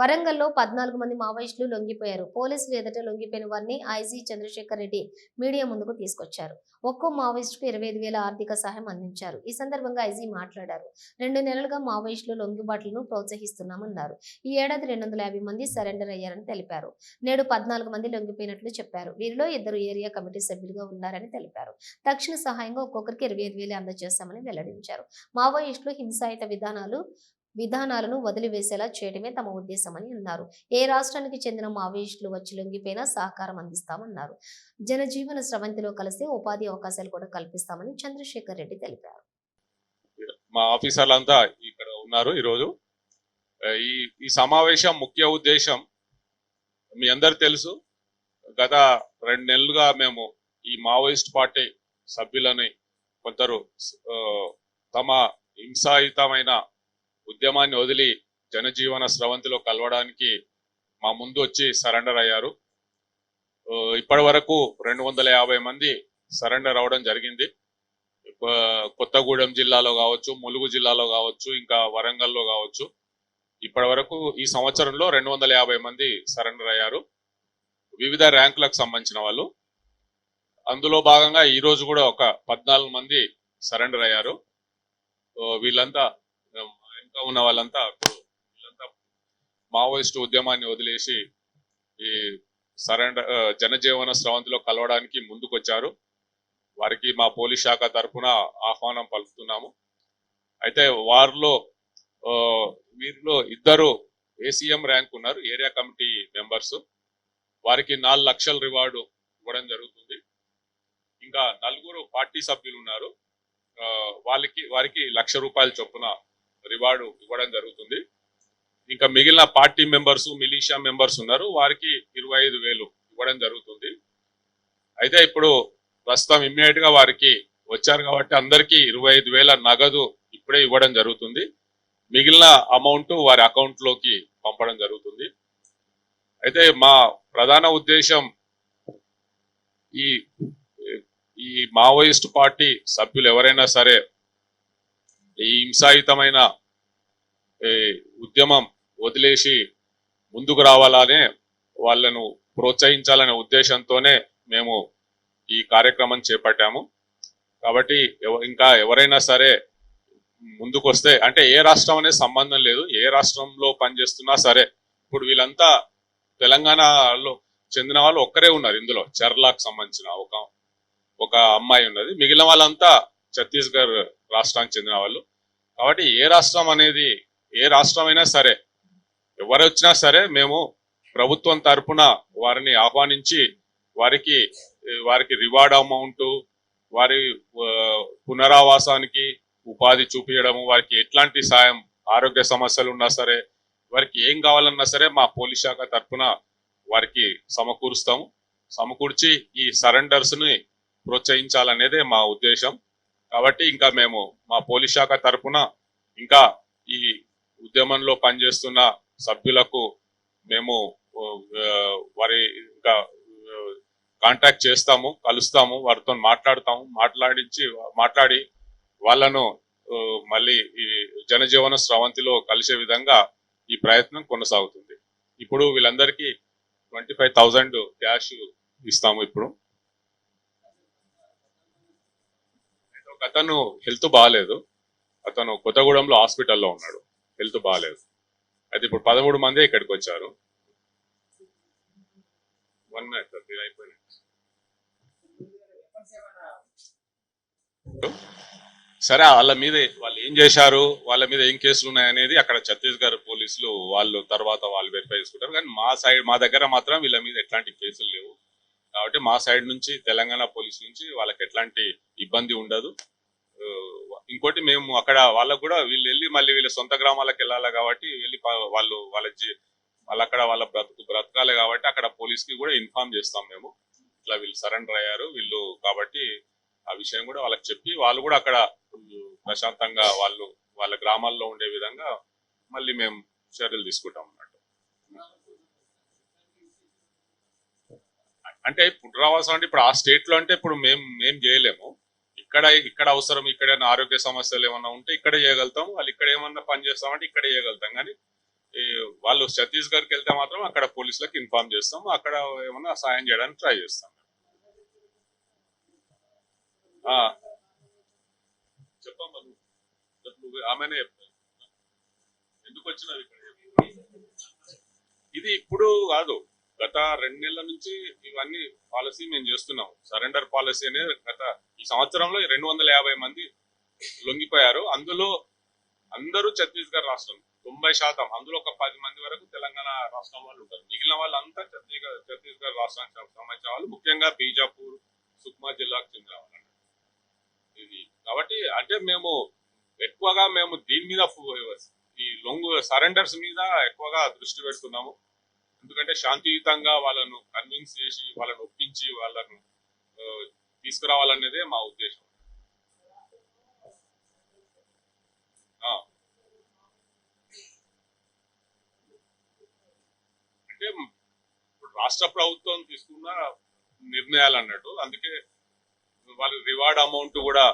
వరంగల్లో పద్నాలుగు మంది మావోయిస్టులు లొంగిపోయారు. పోలీసులు ఎదుట లొంగిపోయిన వారిని ఐజీ చంద్రశేఖర్ రెడ్డి మీడియా ముందుకు తీసుకొచ్చారు. ఒక్కో మావోయిస్టుకు ఇరవై ఐదు వేల ఆర్థిక సహాయం అందించారు. ఈ సందర్భంగా ఐజీ మాట్లాడారు. రెండు నెలలుగా మావోయిస్టులు లొంగిబాట్లను ప్రోత్సహిస్తున్నామన్నారు. ఈ ఏడాది రెండు వందల యాభై మంది సరెండర్ అయ్యారని తెలిపారు. నేడు పద్నాలుగు మంది లొంగిపోయినట్లు చెప్పారు. వీరిలో ఇద్దరు ఏరియా కమిటీ సభ్యులుగా ఉన్నారని తెలిపారు. తక్షణ సహాయంగా ఒక్కొక్కరికి ఇరవై ఐదు వేలు అందజేస్తామని వెల్లడించారు. మావోయిస్టులు హింసాయుత విధానాలు విధానాలను వదిలివేసేలా చేయడమే తమ ఉద్దేశమని అన్నారు. ఏ రాష్ట్రానికి చెందిన మావోయిస్టులు వచ్చి లొంగిపోయినా సహకారం అందిస్తామన్నారు. జనజీవన స్రవంతిలో కలిసి ఉపాధి అవకాశాలు కూడా కల్పిస్తామని చంద్రశేఖర్ రెడ్డి తెలిపారు. మా ఆఫీసర్లంతా ఇక్కడ ఉన్నారు ఈరోజు. ఈ ఈ సమావేశం ముఖ్య ఉద్దేశం మీ అందరు తెలుసు. గత రెండు నెలలుగా మేము ఈ మావోయిస్ట్ పార్టీ సభ్యులని కొందరు తమ హింసాయుతమైన ఉద్యమాన్ని వదిలి జనజీవన స్రవంతిలో కలవడానికి మా ముందు వచ్చి సరెండర్ అయ్యారు. ఇప్పటి వరకు రెండు వందల యాభై మంది సరెండర్ అవడం జరిగింది. కొత్తగూడెం జిల్లాలో కావచ్చు ములుగు జిల్లాలో కావచ్చు ఇంకా వరంగల్లో కావచ్చు. ఇప్పటి వరకు ఈ సంవత్సరంలో రెండు వందల యాభై మంది సరెండర్ అయ్యారు. వివిధ ర్యాంకులకు సంబంధించిన వాళ్ళు. అందులో భాగంగా ఈరోజు కూడా ఒక పద్నాలుగు మంది సరెండర్ అయ్యారు. వీళ్ళంతా ఇంకా ఉన్న వాళ్ళంతా అప్పుడు వీళ్ళంతా మావోయిస్ట్ ఉద్యమాన్ని వదిలేసి ఈ సరెండర్ జనజీవన స్రవంతిలో కలవడానికి ముందుకొచ్చారు. వారికి మా పోలీస్ శాఖ తరఫున ఆహ్వానం పలుకుతున్నాము. అయితే వారిలో వీరిలో ఇద్దరు ఏసీఎం ర్యాంక్ ఉన్నారు ఏరియా కమిటీ మెంబర్స్. వారికి నాలుగు లక్షల రివార్డు ఇవ్వడం జరుగుతుంది. ఇంకా నలుగురు పార్టీ సభ్యులు ఉన్నారు. వాళ్ళకి వారికి లక్ష రూపాయల చొప్పున రివార్డు ఇవ్వడం జరుగుతుంది. ఇంకా మిగిలిన పార్టీ మెంబర్స్ మిలీషియా మెంబర్స్ ఉన్నారు. వారికి ఇరవై ఐదు వేలు ఇవ్వడం జరుగుతుంది. అయితే ఇప్పుడు ప్రస్తుతం ఇమ్మీడియట్గా వారికి వచ్చారు కాబట్టి అందరికీ ఇరవై ఐదు వేల నగదు ఇప్పుడే ఇవ్వడం జరుగుతుంది. మిగిలిన అమౌంట్ వారి అకౌంట్లోకి పంపడం జరుగుతుంది. అయితే మా ప్రధాన ఉద్దేశం ఈ ఈ మావోయిస్ట్ పార్టీ సభ్యులు ఎవరైనా సరే ఈ హింసాయుతమైన ఈ ఉద్యమం వదిలేసి ముందుకు రావాలనే వాళ్ళను ప్రోత్సహించాలనే ఉద్దేశంతోనే మేము ఈ కార్యక్రమం చేపట్టాము. కాబట్టి ఎవ- ఇంకా ఎవరైనా సరే ముందుకు వస్తే అంటే ఏ రాష్ట్రం అనేది సంబంధం లేదు. ఏ రాష్ట్రంలో పనిచేస్తున్నా సరే ఇప్పుడు వీళ్ళంతా తెలంగాణలో చెందిన వాళ్ళు ఒక్కరే ఉన్నారు ఇందులో. చర్లాకు సంబంధించిన ఒక ఒక అమ్మాయి ఉన్నది. మిగిలిన వాళ్ళంతా ఛత్తీస్గఢ్ రాష్ట్రానికి చెందిన వాళ్ళు. కాబట్టి ఏ రాష్ట్రం అనేది ఏ రాష్ట్రం అయినా సరే ఎవరు వచ్చినా సరే మేము ప్రభుత్వం తరపున వారిని ఆహ్వానించి వారికి వారికి రివార్డ్ అమౌంట్ వారి పునరావాసానికి ఉపాధి చూపించడము వారికి ఎట్లాంటి సాయం ఆరోగ్య సమస్యలు ఉన్నా సరే వారికి ఏం కావాలన్నా సరే మా పోలీస్ శాఖ తరఫున వారికి సమకూరుస్తాము. సమకూర్చి ఈ సరెండర్స్ని ప్రోత్సహించాలనేదే మా ఉద్దేశం. కాబట్టి ఇంకా మేము మా పోలీస్ శాఖ తరఫున ఇంకా ఈ ఉద్యమంలో పనిచేస్తున్న సభ్యులకు మేము వారి ఇంకా కాంటాక్ట్ చేస్తాము కలుస్తాము వారితో మాట్లాడతాము మాట్లాడించి మాట్లాడి వాళ్ళను మళ్ళీ ఈ జనజీవన స్రవంతిలో కలిసే విధంగా ఈ ప్రయత్నం కొనసాగుతుంది. ఇప్పుడు వీళ్ళందరికీ ట్వంటీ ఫైవ్ థౌజండ్ క్యాష్ ఇస్తాము ఇప్పుడు. ఒక అతను హెల్త్ బాగాలేదు అతను కొత్తగూడెంలో హాస్పిటల్లో ఉన్నాడు. హెల్త్ బాగాలేదు అయితే ఇప్పుడు పదమూడు మంది ఇక్కడికి వచ్చారు వన్ మినిట్ సార్ అయిపోయింది సరే వాళ్ళ మీద వాళ్ళు ఏం చేశారు? వాళ్ళ మీద ఏం కేసులు ఉన్నాయనేది అక్కడ ఛత్తీస్గఢ్ పోలీసులు వాళ్ళు తర్వాత వాళ్ళు వెరిఫై చేసుకుంటారు. కానీ మా సైడ్ మా దగ్గర మాత్రం వీళ్ళ మీద ఎట్లాంటి కేసులు లేవు. కాబట్టి మా సైడ్ నుంచి తెలంగాణ పోలీస్ నుంచి వాళ్ళకి ఎట్లాంటి ఇబ్బంది ఉండదు. ఇంకోటి మేము అక్కడ వాళ్ళకు కూడా వీళ్ళు వెళ్ళి మళ్ళీ వీళ్ళ సొంత గ్రామాలకు వెళ్ళాలి కాబట్టి వెళ్ళి వాళ్ళు వాళ్ళ వాళ్ళు అక్కడ వాళ్ళ బ్రతుకు బ్రతకాలి కాబట్టి అక్కడ పోలీస్కి కూడా ఇన్ఫార్మ్ చేస్తాం మేము. ఇట్లా వీళ్ళు సరెండర్ అయ్యారు వీళ్ళు కాబట్టి ఆ విషయం కూడా వాళ్ళకి చెప్పి వాళ్ళు కూడా అక్కడ ప్రశాంతంగా వాళ్ళు వాళ్ళ గ్రామాల్లో ఉండే విధంగా మళ్ళీ మేము చర్యలు తీసుకుంటాం అన్నట్టు అంటే పునరావాసం అంటే ఇప్పుడు ఆ స్టేట్లో అంటే ఇప్పుడు మేము మేము చేయలేము. ఇక్కడ ఇక్కడ అవసరం ఇక్కడ ఆరోగ్య సమస్యలు ఏమన్నా ఉంటే ఇక్కడే చేయగలుగుతాం. వాళ్ళు ఇక్కడ ఏమన్నా పని చేస్తామంటే ఇక్కడ చేయగలుగుతాం. కానీ వాళ్ళు వాళ్ళు ఛత్తీస్గఢ్కి వెళ్తే మాత్రం అక్కడ పోలీసులకు ఇన్ఫార్మ్ చేస్తాం. అక్కడ ఏమన్నా సాయం చేయడానికి ట్రై చేస్తాం. ఆ. చెప్పమ్మా నువ్వు. ఆమెనే చెప్తావు ఎందుకు వచ్చినావు ఇక్కడ? ఇది ఇప్పుడు కాదు. గత రెండు నెలల నుంచి ఇవన్నీ పాలసీ మేము చేస్తున్నాం సరెండర్ పాలసీ అనేది గత ఈ సంవత్సరంలో రెండు వందల యాభై మంది లొంగిపోయారు. అందులో అందరూ ఛత్తీస్గఢ్ రాష్ట్రం తొంభై శాతం అందులో ఒక పది మంది వరకు తెలంగాణ రాష్ట్రం వాళ్ళు ఉంటారు. మిగిలిన వాళ్ళంతా ఛత్తీస్గఢ్ ఛత్తీస్గఢ్ రాష్ట్రానికి సంబంధించిన వాళ్ళు. ముఖ్యంగా బీజాపూర్ సుక్మా జిల్లాకు చెందిన వాళ్ళు ఇది కాబట్టి అంటే మేము ఎక్కువగా మేము దీని మీద ఈ లొంగు సరెండర్స్ మీద ఎక్కువగా దృష్టి పెడుతున్నాము. ఎందుకంటే శాంతియుతంగా వాళ్ళను కన్విన్స్ చేసి వాళ్ళను ఒప్పించి వాళ్ళను తీసుకురావాలనేదే మా ఉద్దేశం. అంటే ఇప్పుడు రాష్ట్ర ప్రభుత్వం తీసుకున్న నిర్ణయాలు అన్నట్టు అందుకే వాళ్ళ రివార్డ్ అమౌంట్ కూడా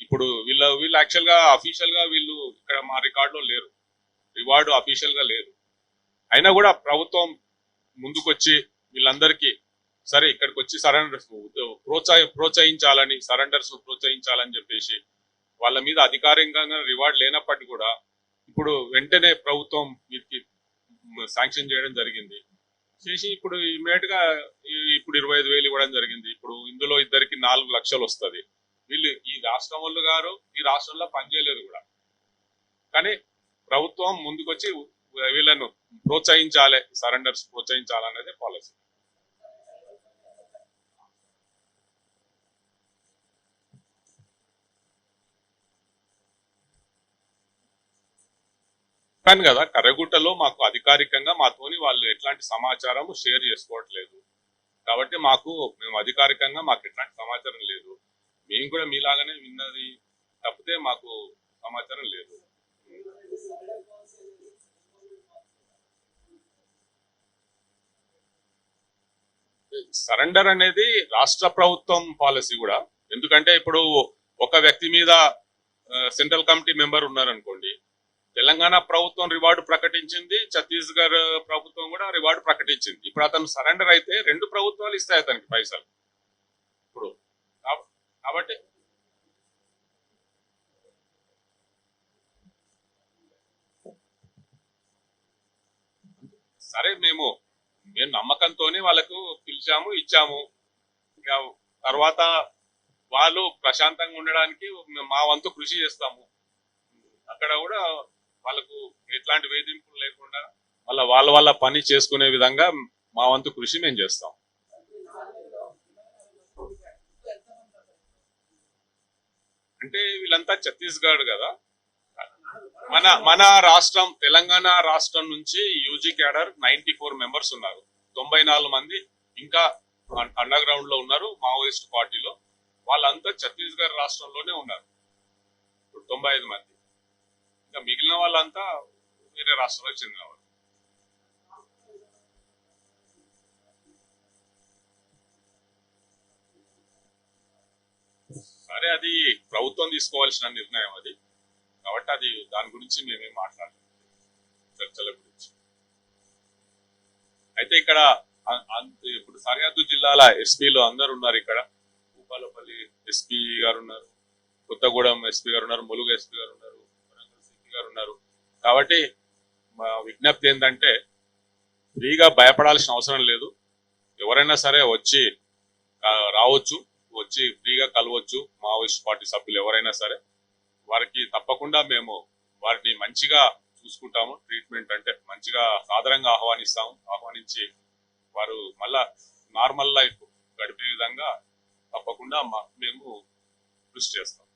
ఇప్పుడు వీళ్ళ వీళ్ళు యాక్చువల్గా అఫీషియల్గా వీళ్ళు ఇక్కడ మా రికార్డులో లేరు. రివార్డు అఫీషియల్గా లేదు. అయినా కూడా ప్రభుత్వం ముందుకొచ్చి వీళ్ళందరికీ సరే ఇక్కడికి వచ్చి సరెండర్స్ ప్రోత్సాహ ప్రోత్సహించాలని సరెండర్స్ ప్రోత్సహించాలని చెప్పేసి వాళ్ళ మీద అధికారికంగా రివార్డ్ లేనప్పటికీ కూడా ఇప్పుడు వెంటనే ప్రభుత్వం వీరికి శాంక్షన్ చేయడం జరిగింది. చేసి ఇప్పుడు ఇమీడియట్గా ఇప్పుడు ఇరవై ఐదు వేలు ఇవ్వడం జరిగింది. ఇప్పుడు ఇందులో ఇద్దరికి నాలుగు లక్షలు వస్తది. వీళ్ళు ఈ రాష్ట్రం వాళ్ళు గారు ఈ రాష్ట్రంలో పనిచేయలేరు కూడా. కానీ ప్రభుత్వం ముందుకొచ్చి వీళ్ళను ప్రోత్సహించాలి సరెండర్స్ ప్రోత్సహించాలనేది పాలసీ. చెప్పాను కదా కర్రగుట్టలో మాకు అధికారికంగా మాతోని వాళ్ళు ఎట్లాంటి సమాచారం షేర్ చేసుకోవట్లేదు. కాబట్టి మాకు మేము అధికారికంగా మాకు ఎట్లాంటి సమాచారం లేదు. మేము కూడా మీలాగానే విన్నది తప్పితే మాకు సమాచారం లేదు. సరెండర్ అనేది రాష్ట్ర ప్రభుత్వం పాలసీ కూడా. ఎందుకంటే ఇప్పుడు ఒక వ్యక్తి మీద సెంట్రల్ కమిటీ మెంబర్ ఉన్నారనుకోండి తెలంగాణ ప్రభుత్వం రివార్డు ప్రకటించింది ఛత్తీస్గఢ్ ప్రభుత్వం కూడా రివార్డు ప్రకటించింది. ఇప్పుడు అతను సరెండర్ అయితే రెండు ప్రభుత్వాలు ఇస్తాయి అతనికి పైసలు. ఇప్పుడు కాబట్టి సరే మేము నమ్మకంతోనే వాళ్ళకు పిలిచాము ఇచ్చాము. ఇక తర్వాత వాళ్ళు ప్రశాంతంగా ఉండడానికి మా వంతు కృషి చేస్తాము. అక్కడ కూడా వాళ్ళకు ఎట్లాంటి వేధింపులు లేకుండా వాళ్ళ వాళ్ళ వాళ్ళ పని చేసుకునే విధంగా మా వంతు కృషి మేము చేస్తాం. అంటే వీళ్ళంతా ఛత్తీస్గఢ్ కదా? మన మన రాష్ట్రం తెలంగాణ రాష్ట్రం నుంచి UG cadre ninety four members ఉన్నారు. తొంభై నాలుగు మంది ఇంకా అండర్ గ్రౌండ్లో ఉన్నారు మావోయిస్ట్ పార్టీలో. వాళ్ళంతా ఛత్తీస్గఢ్ రాష్ట్రంలోనే ఉన్నారు. ఇప్పుడు తొంభై ఐదు మంది. ఇంకా మిగిలిన వాళ్ళంతా వేరే రాష్ట్రాలకు చెందిన వాళ్ళు. సరే అది ప్రభుత్వం తీసుకోవాల్సిన నిర్ణయం అది. కాబట్టి అది దాని గురించి మేమేం మాట్లాడలేదు. చర్చల గురించి అయితే ఇక్కడ ఇప్పుడు సరిహద్దు జిల్లాల ఎస్పీలు అందరు ఉన్నారు ఇక్కడ. భూపాలపల్లి ఎస్పీ గారు ఉన్నారు కొత్తగూడెం ఎస్పీ గారు ఉన్నారు ములుగు ఎస్పీ గారు ఉన్నారు వరంగల్ సిపి గారు ఉన్నారు. కాబట్టి మా విజ్ఞప్తి ఏంటంటే ఫ్రీగా భయపడాల్సిన అవసరం లేదు. ఎవరైనా సరే వచ్చి రావచ్చు వచ్చి ఫ్రీగా కలవచ్చు మావోయిస్ట్ పార్టీ సభ్యులు ఎవరైనా సరే. వారికి తప్పకుండా మేము వారిని మంచిగా చూసుకుంటాము. ట్రీట్మెంట్ అంటే మంచిగా సాధారణంగా ఆహ్వానిస్తాము. ఆహ్వానించి వారు మళ్ళా నార్మల్ లైఫ్ గడిపే విధంగా తప్పకుండా మా- మేము కృషి చేస్తాం.